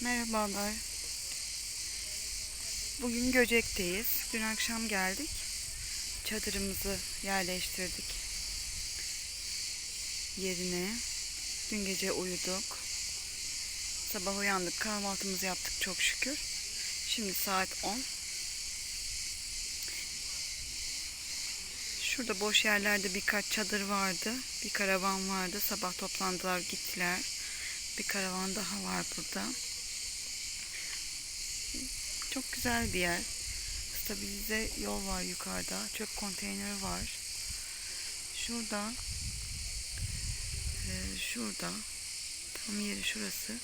Merhabalar. Bugün Göcek'teyiz. Dün akşam geldik. Çadırımızı yerleştirdik. Yerine. Dün gece uyuduk. Sabah uyandık. Kahvaltımızı yaptık çok şükür. Şimdi saat 10. Şurada boş yerlerde birkaç çadır vardı. Bir karavan vardı. Sabah toplandılar gittiler. Bir karavan daha var burada. Çok güzel bir yer. Stabilize yol var yukarıda. Çöp konteyneri var. Şurada e, şurada tam yeri şurası.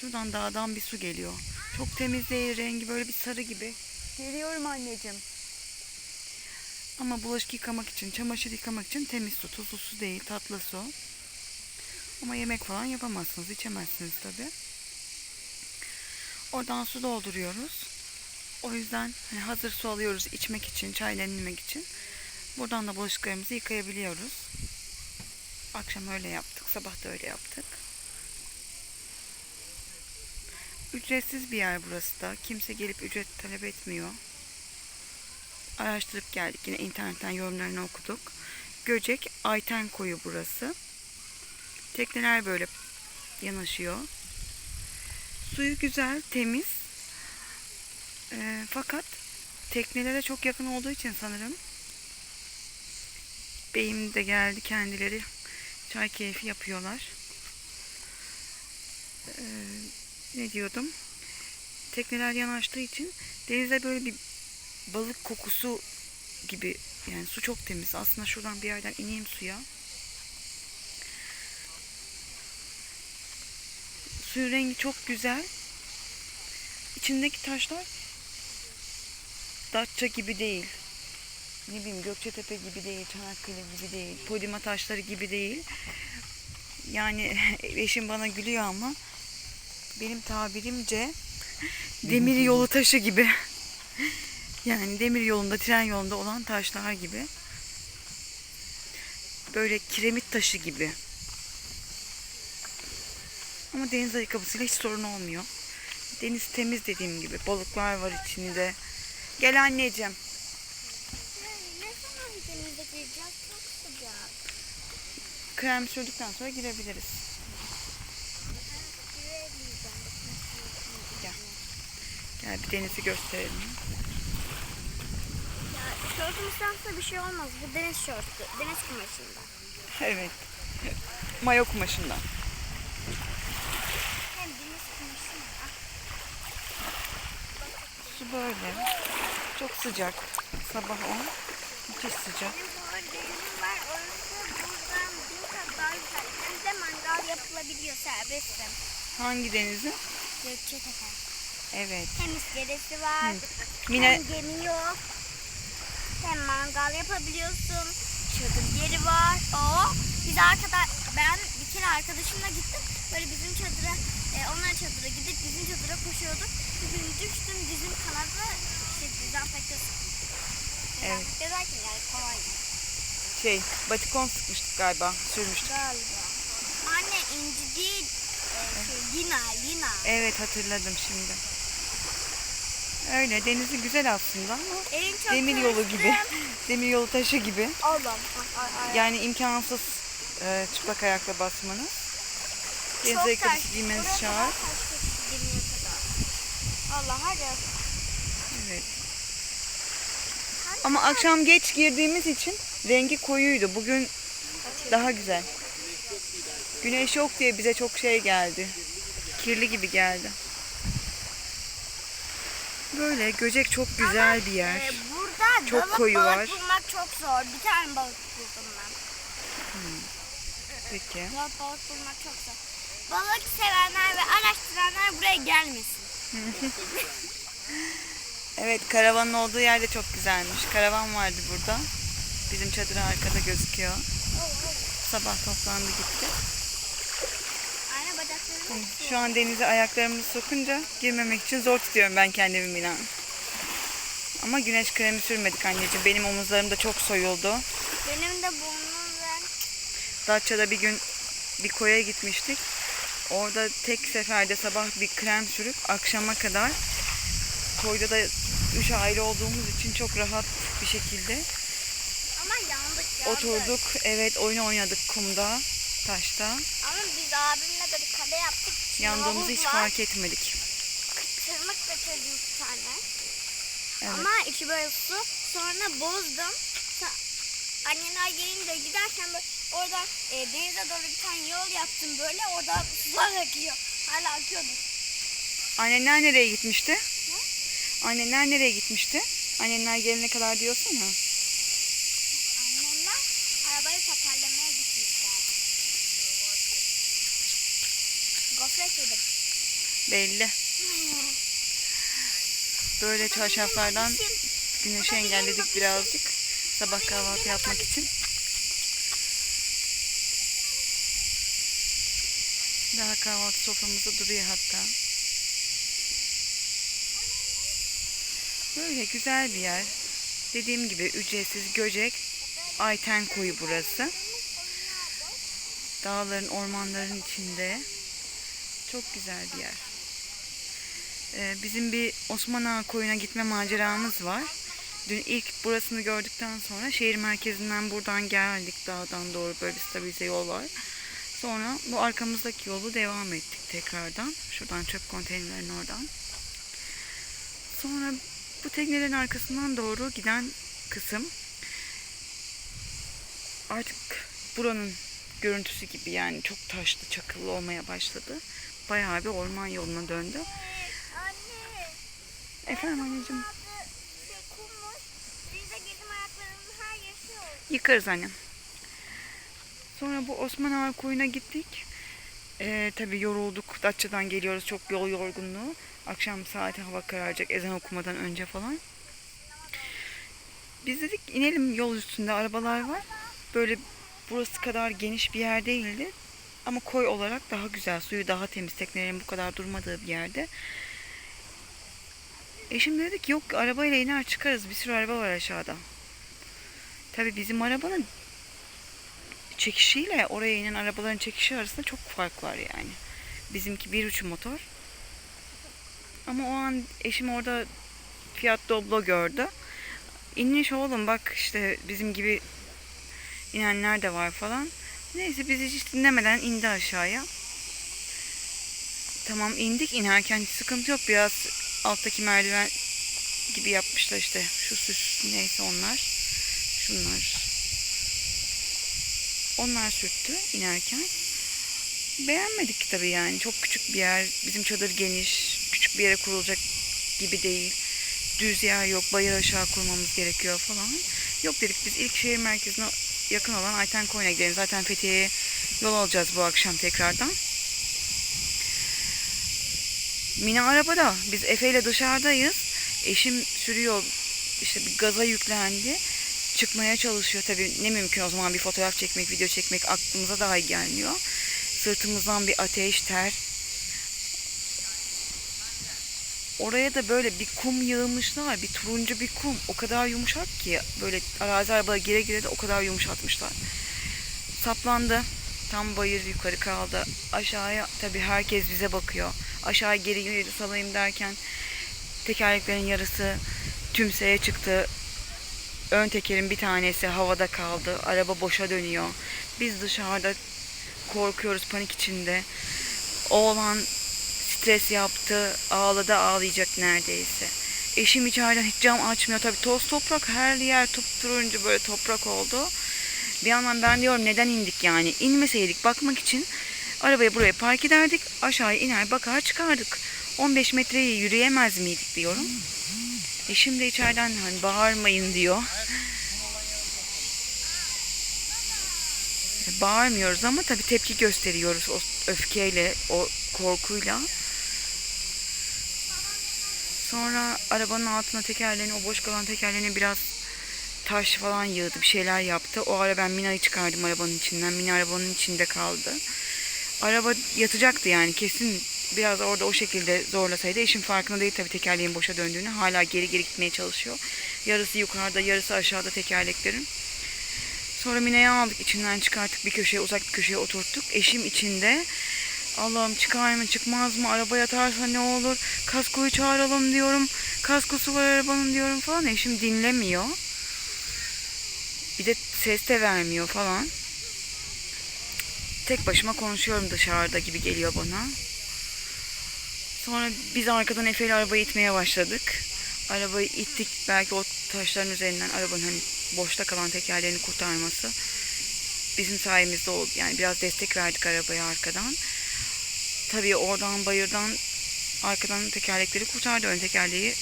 Şuradan dağdan bir su geliyor. Çok temiz değil. Rengi böyle bir sarı gibi. Geliyorum anneciğim. Ama bulaşık yıkamak için, çamaşır yıkamak için temiz su. Tuzlu su değil, tatlı su. Ama yemek falan yapamazsınız, içemezsiniz tabi. Oradan su dolduruyoruz. O yüzden hani hazır su alıyoruz içmek için, çay demlemek için. Buradan da bulaşıklarımızı yıkayabiliyoruz. Akşam öyle yaptık, sabah da öyle yaptık. Ücretsiz bir yer burası da. Kimse gelip ücret talep etmiyor. Araştırıp geldik. Yine internetten yorumlarını okuduk. Göcek Ayten koyu burası. Tekneler böyle yanaşıyor. Suyu güzel, temiz. Ee, fakat teknelere çok yakın olduğu için sanırım beyim de geldi kendileri çay keyfi yapıyorlar. Ee, ne diyordum? Tekneler yanaştığı için denize böyle bir balık kokusu gibi yani su çok temiz. Aslında şuradan bir yerden ineyim suya. Suyun rengi çok güzel. İçindeki taşlar Datça gibi değil. Ne bileyim Gökçetepe gibi değil, Çanakkale gibi değil, Podima taşları gibi değil. Yani eşim bana gülüyor ama benim tabirimce demir yolu taşı gibi. Yani demir yolunda, tren yolunda olan taşlar gibi. Böyle kiremit taşı gibi. Ama deniz ayakkabısıyla hiç sorun olmuyor. Deniz temiz dediğim gibi. Balıklar var içinde. Gel anneciğim. Ne zaman denize gireceğiz? Çok sıcak. Krem sürdükten sonra girebiliriz. Gel. Gel bir denizi gösterelim. Ya şortum ıslansa bir şey olmaz. Bu deniz şortu. Deniz kumaşından. Evet. Mayo kumaşından. Hem deniz kumaşından. Su böyle. Çok sıcak. Sabah 10. Müthiş sıcak. Benim bu denizim var. Orası buradan bin kat daha güzel. Hem de mangal yapılabiliyor serbestim. Hangi denizi? Gökçetepe. Evet. Hem iskelesi var. Mine Hem gemi yok. Hem mangal yapabiliyorsun. Çadır yeri var. Oo, biz arkada ben bir kere arkadaşımla gittim. Böyle bizim çadıra, e, onların çadıra gidip bizim çadıra koşuyorduk. Bir gün düştüm dizim kanadı. İşte dezenfekte Evet. Dezenfekte derken yani kolay şey batikon sıkmıştık galiba. Sürmüştük. galiba. Anne inci değil. E, şey, lina, lina. Evet hatırladım şimdi. Öyle denizi güzel aslında ama demir yolu gibi. Demir yolu taşı gibi. Ay. Yani imkansız e, çıplak ayakla basmanız. Deniz ayakkabısı giymeniz şart. Allah hadi. Evet. Ama akşam geç girdiğimiz için rengi koyuydu. Bugün daha güzel. Güneş yok diye bize çok şey geldi. Kirli gibi geldi. Böyle Göcek çok güzel bir yer. Ee, burada Çok balık, koyu balık var. bulmak çok zor. Bir tane balık buldum ben. Peki. Balık, balık bulmak çok zor. Balık sevenler ve araştıranlar buraya gelmesin. Evet karavanın olduğu yerde çok güzelmiş. Karavan vardı burada. Bizim çadır arkada gözüküyor. Sabah toplandı gitti. Şu an denize ayaklarımızı sokunca girmemek için zor tutuyorum ben kendimi Milan. Ama güneş kremi sürmedik anneciğim. Benim omuzlarım da çok soyuldu. Benim de burnum ve Datça'da bir gün bir koya gitmiştik. Orada tek seferde sabah bir krem sürüp akşama kadar koyda da üç aile olduğumuz için çok rahat bir şekilde Ama yandık yandık. oturduk. Evet oyun oynadık kumda, taşta. Ama biz abimle de bir kale yaptık. İçinde Yandığımızı havuz hiç var. fark etmedik. Tırmık getirdim bir tane. Evet. Ama içi böyle su. Sonra bozdum. Sa- Annemler gelince giderken böyle orada e, denize doğru bir tane yol yaptım böyle. Orada sular akıyor. Hala akıyordu. Annenler nereye gitmişti? Annenler nereye gitmişti? Annenler gelene kadar diyorsun ya. Annemler arabayı toparlamaya gitmişler. Gofret yedim. Belli. Böyle çarşaflardan güneşi engelledik birazcık. Sabah kahvaltı yapmak için. Daha kahvaltı soframızda duruyor hatta. Böyle güzel bir yer. Dediğim gibi ücretsiz Göcek Ayten Koyu burası. Dağların, ormanların içinde. Çok güzel bir yer. Ee, bizim bir Osman Ağa koyuna gitme maceramız var. Dün ilk burasını gördükten sonra şehir merkezinden buradan geldik. Dağdan doğru böyle bir stabilize yol var. Sonra bu arkamızdaki yolu devam ettik tekrardan. Şuradan çöp konteynerlerin oradan. Sonra bu teknelerin arkasından doğru giden kısım artık buranın görüntüsü gibi yani çok taşlı çakıllı olmaya başladı. Bayağı bir orman yoluna döndü. Anne. Efendim anneciğim. Yıkarız annem. Sonra bu Osman Ağa koyuna gittik. Ee, tabii yorulduk. Datça'dan geliyoruz. Çok yol yorgunluğu. Akşam saati hava kararacak ezan okumadan önce falan. Biz dedik inelim yol üstünde arabalar var. Böyle burası kadar geniş bir yer değildi. Ama koy olarak daha güzel. Suyu daha temiz. Teknelerin bu kadar durmadığı bir yerde. E şimdi dedik yok arabayla iner çıkarız. Bir sürü araba var aşağıda. Tabii bizim arabanın çekişiyle oraya inen arabaların çekişi arasında çok fark var yani. Bizimki 1.3 motor. Ama o an eşim orada Fiat Doblo gördü. İnmiş oğlum bak işte bizim gibi inenler de var falan. Neyse biz hiç dinlemeden indi aşağıya. Tamam indik inerken hiç sıkıntı yok. Biraz alttaki merdiven gibi yapmışlar işte. Şu süs neyse onlar. Şunlar. Onlar sürttü inerken. Beğenmedik tabii yani. Çok küçük bir yer. Bizim çadır geniş. Küçük bir yere kurulacak gibi değil. Düz yer yok. Bayır aşağı kurmamız gerekiyor falan. Yok dedik biz ilk şehir merkezine yakın olan Ayten Koyun'a gidelim. Zaten Fethiye'ye yol alacağız bu akşam tekrardan. Mina arabada. Biz Efe ile dışarıdayız. Eşim sürüyor. işte bir gaza yüklendi. Çıkmaya çalışıyor. Tabii ne mümkün o zaman bir fotoğraf çekmek, video çekmek aklımıza dahi gelmiyor. Sırtımızdan bir ateş, ter. Oraya da böyle bir kum yığmışlar. Bir turuncu bir kum. O kadar yumuşak ki. Böyle arazi arabaya gire gire de o kadar yumuşatmışlar. Saplandı. Tam bayır yukarı kaldı. Aşağıya tabii herkes bize bakıyor. Aşağı geri geri salayım derken tekerleklerin yarısı tümseye çıktı. Ön tekerin bir tanesi havada kaldı. Araba boşa dönüyor. Biz dışarıda korkuyoruz panik içinde. Oğlan stres yaptı. Ağladı ağlayacak neredeyse. Eşim içeriden hiç cam açmıyor. Tabii toz toprak her yer turuncu böyle toprak oldu. Bir yandan ben diyorum neden indik yani. İnmeseydik bakmak için arabayı buraya park ederdik. Aşağıya iner bakar çıkardık. 15 metreyi yürüyemez miydik diyorum. Eşim de içeriden hani bağırmayın diyor. Bağırmıyoruz ama tabii tepki gösteriyoruz o öfkeyle, o korkuyla. Sonra arabanın altına tekerlerini, o boş kalan tekerlerini biraz taş falan yığdı, bir şeyler yaptı. O ara ben Mina'yı çıkardım arabanın içinden. Mina arabanın içinde kaldı. Araba yatacaktı yani kesin biraz orada o şekilde zorlasaydı. Eşim farkında değil tabii tekerleğin boşa döndüğünü. Hala geri geri gitmeye çalışıyor. Yarısı yukarıda, yarısı aşağıda tekerleklerin. Sonra Mina'yı aldık içinden çıkarttık bir köşeye uzak bir köşeye oturttuk. Eşim içinde Allah'ım çıkar mı çıkmaz mı araba yatarsa ne olur kaskoyu çağıralım diyorum kaskosu var arabanın diyorum falan eşim dinlemiyor bir de ses de vermiyor falan tek başıma konuşuyorum dışarıda gibi geliyor bana sonra biz arkadan Efe'yle arabayı itmeye başladık arabayı ittik belki o taşların üzerinden arabanın hani boşta kalan tekerlerini kurtarması bizim sayemizde oldu yani biraz destek verdik arabaya arkadan Tabii oradan bayırdan arkadan tekerlekleri kurtardı. Ön tekerleği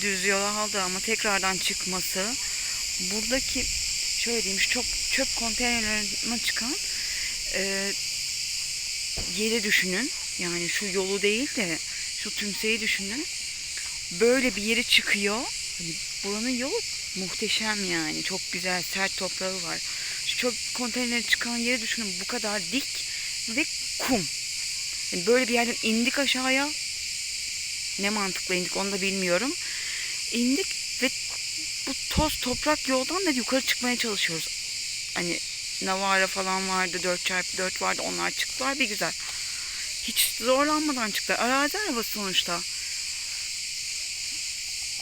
düz yola aldı ama tekrardan çıkması buradaki şöyle diyeyim çok çöp konteynerlerine çıkan e, yeri düşünün. Yani şu yolu değil de şu tümseyi düşünün. Böyle bir yeri çıkıyor. Hani buranın yolu muhteşem yani. Çok güzel sert toprağı var. Şu çöp konteyneri çıkan yeri düşünün. Bu kadar dik ve kum. Yani böyle bir yerden indik aşağıya. Ne mantıkla indik onu da bilmiyorum. İndik ve bu toz toprak yoldan da yukarı çıkmaya çalışıyoruz. Hani Navara falan vardı 4x4 vardı onlar çıktılar bir güzel. Hiç zorlanmadan çıktılar. Arazi arabası sonuçta.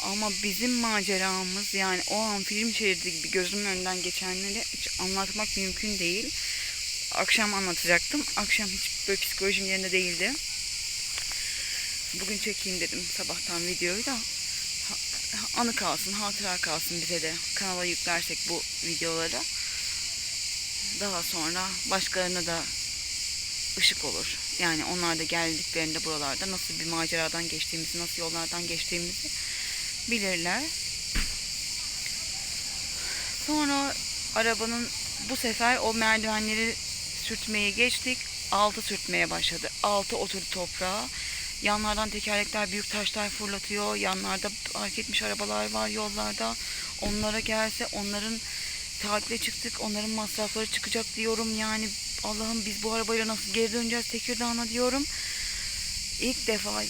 Ama bizim maceramız yani o an film şeridi gibi gözümün önünden geçenleri hiç anlatmak mümkün değil akşam anlatacaktım. Akşam hiç böyle psikolojim yerinde değildi. Bugün çekeyim dedim sabahtan videoyu da. Anı kalsın, hatıra kalsın bize de. Kanala yüklersek bu videoları. Daha sonra başkalarına da ışık olur. Yani onlar da geldiklerinde buralarda nasıl bir maceradan geçtiğimizi, nasıl yollardan geçtiğimizi bilirler. Sonra arabanın bu sefer o merdivenleri sürtmeyi geçtik. Altı sürtmeye başladı. Altı oturdu toprağa. Yanlardan tekerlekler büyük taşlar fırlatıyor. Yanlarda park etmiş arabalar var yollarda. Onlara gelse onların tatile çıktık. Onların masrafları çıkacak diyorum. Yani Allah'ım biz bu arabayla nasıl geri döneceğiz Tekirdağ'a diyorum. İlk defa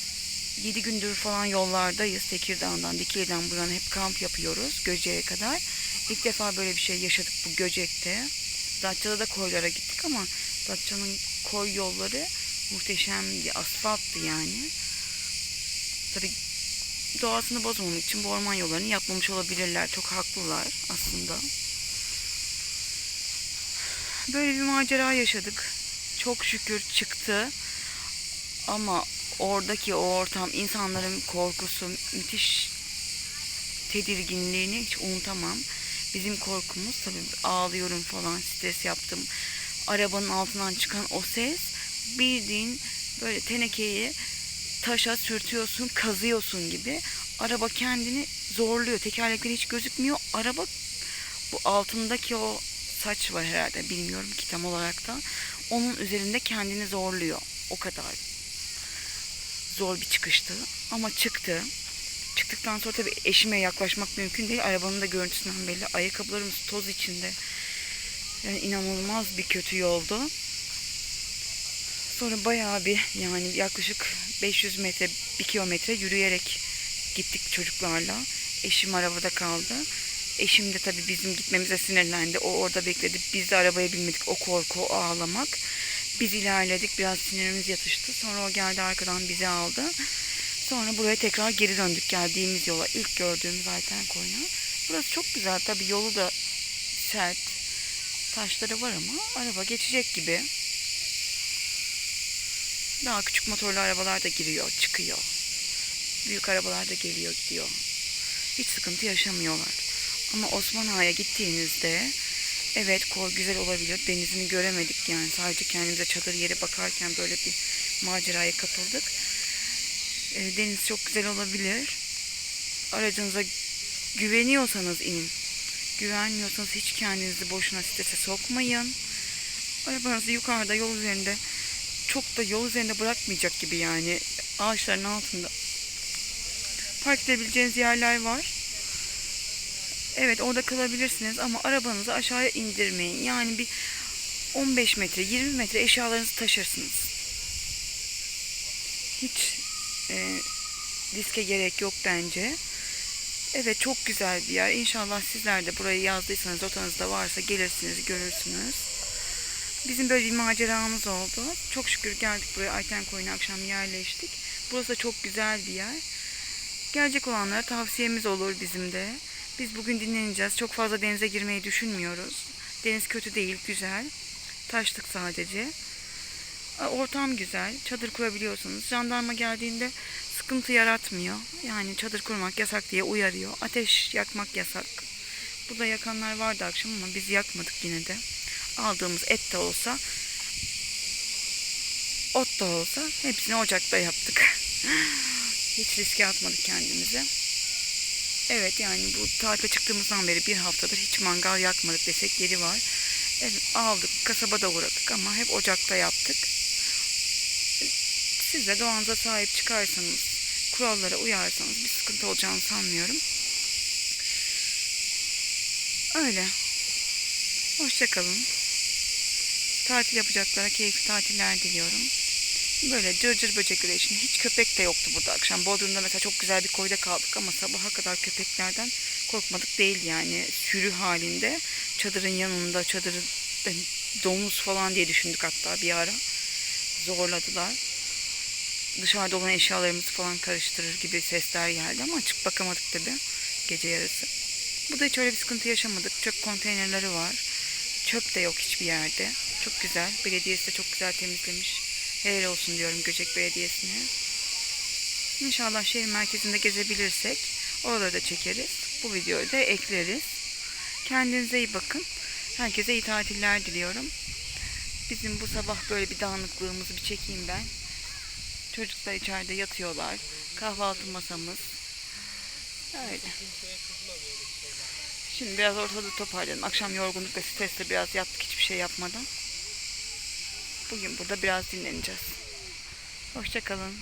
7 gündür falan yollardayız. Tekirdağ'dan, Dikili'den bu yana hep kamp yapıyoruz. Göce'ye kadar. İlk defa böyle bir şey yaşadık bu Göcek'te. Datça'da da koylara gittik ama Datça'nın koy yolları muhteşemdi. Asfalttı yani. Tabi doğasını bozmamak için bu orman yollarını yapmamış olabilirler. Çok haklılar aslında. Böyle bir macera yaşadık. Çok şükür çıktı. Ama oradaki o ortam, insanların korkusu, müthiş tedirginliğini hiç unutamam. Bizim korkumuz tabii ağlıyorum falan, stres yaptım. Arabanın altından çıkan o ses bildiğin böyle tenekeyi taşa sürtüyorsun, kazıyorsun gibi. Araba kendini zorluyor. Tekerlekleri hiç gözükmüyor. Araba bu altındaki o saç var herhalde bilmiyorum ki tam olarak da. Onun üzerinde kendini zorluyor. O kadar zor bir çıkıştı. Ama çıktı. Çıktıktan sonra tabii eşime yaklaşmak mümkün değil. Arabanın da görüntüsünden belli. Ayakkabılarımız toz içinde. Yani inanılmaz bir kötü yoldu. Sonra bayağı bir yani yaklaşık 500 metre, 1 kilometre yürüyerek gittik çocuklarla. Eşim arabada kaldı. Eşim de tabii bizim gitmemize sinirlendi. O orada bekledi. Biz de arabaya binmedik. O korku, o ağlamak. Biz ilerledik. Biraz sinirimiz yatıştı. Sonra o geldi arkadan bizi aldı. Sonra buraya tekrar geri döndük geldiğimiz yola. İlk gördüğümüz Ayten Koyuna. Burası çok güzel. Tabii yolu da sert. Taşları var ama araba geçecek gibi. Daha küçük motorlu arabalar da giriyor, çıkıyor. Büyük arabalar da geliyor, gidiyor. Hiç sıkıntı yaşamıyorlar. Ama Osman Ağa'ya gittiğinizde evet koy güzel olabilir. Denizini göremedik yani. Sadece kendimize çadır yeri bakarken böyle bir maceraya kapıldık. E, deniz çok güzel olabilir. Aracınıza güveniyorsanız inin. Güvenmiyorsanız hiç kendinizi boşuna strese sokmayın. Arabanızı yukarıda yol üzerinde çok da yol üzerinde bırakmayacak gibi yani ağaçların altında park edebileceğiniz yerler var. Evet orada kalabilirsiniz ama arabanızı aşağıya indirmeyin. Yani bir 15 metre 20 metre eşyalarınızı taşırsınız. Hiç e, riske gerek yok bence. Evet çok güzel bir yer. İnşallah sizler de burayı yazdıysanız rotanızda varsa gelirsiniz görürsünüz. Bizim böyle bir maceramız oldu. Çok şükür geldik buraya Ayten Koyun'a akşam yerleştik. Burası da çok güzel bir yer. Gelecek olanlara tavsiyemiz olur bizim de. Biz bugün dinleneceğiz. Çok fazla denize girmeyi düşünmüyoruz. Deniz kötü değil, güzel. Taşlık sadece. E, Ortam güzel. Çadır kurabiliyorsunuz. Jandarma geldiğinde sıkıntı yaratmıyor. Yani çadır kurmak yasak diye uyarıyor. Ateş yakmak yasak. Burada yakanlar vardı akşam ama biz yakmadık yine de. Aldığımız et de olsa, ot da olsa hepsini ocakta yaptık. Hiç riske atmadık kendimize. Evet yani bu tatile çıktığımızdan beri bir haftadır hiç mangal yakmadık desek yeri var. Evet, aldık kasabada uğradık ama hep ocakta yaptık. Siz de doğanıza sahip çıkarsanız, kurallara uyarsanız bir sıkıntı olacağını sanmıyorum. Öyle. Hoşçakalın. Tatil yapacaklara keyifli tatiller diliyorum. Böyle cırcır böcekleri için hiç köpek de yoktu burada akşam. Bodrum'da mesela çok güzel bir koyda kaldık ama sabaha kadar köpeklerden korkmadık değil yani. Sürü halinde çadırın yanında çadırı ben domuz falan diye düşündük hatta bir ara. Zorladılar. Dışarıda olan eşyalarımızı falan karıştırır gibi sesler geldi ama açıp bakamadık tabi gece yarısı. Bu da hiç öyle bir sıkıntı yaşamadık. Çöp konteynerleri var. Çöp de yok hiçbir yerde. Çok güzel. Belediyesi de çok güzel temizlemiş. Helal olsun diyorum Göcek Belediyesi'ne. İnşallah şehir merkezinde gezebilirsek oraları da çekeriz. Bu videoyu da ekleriz. Kendinize iyi bakın. Herkese iyi tatiller diliyorum. Bizim bu sabah böyle bir dağınıklığımızı bir çekeyim ben. Çocuklar içeride yatıyorlar. Kahvaltı masamız. Öyle. Şimdi biraz ortalığı toparlayalım. Akşam yorgunluk ve stresle biraz yattık hiçbir şey yapmadan. Bugün burada biraz dinleneceğiz. Hoşçakalın.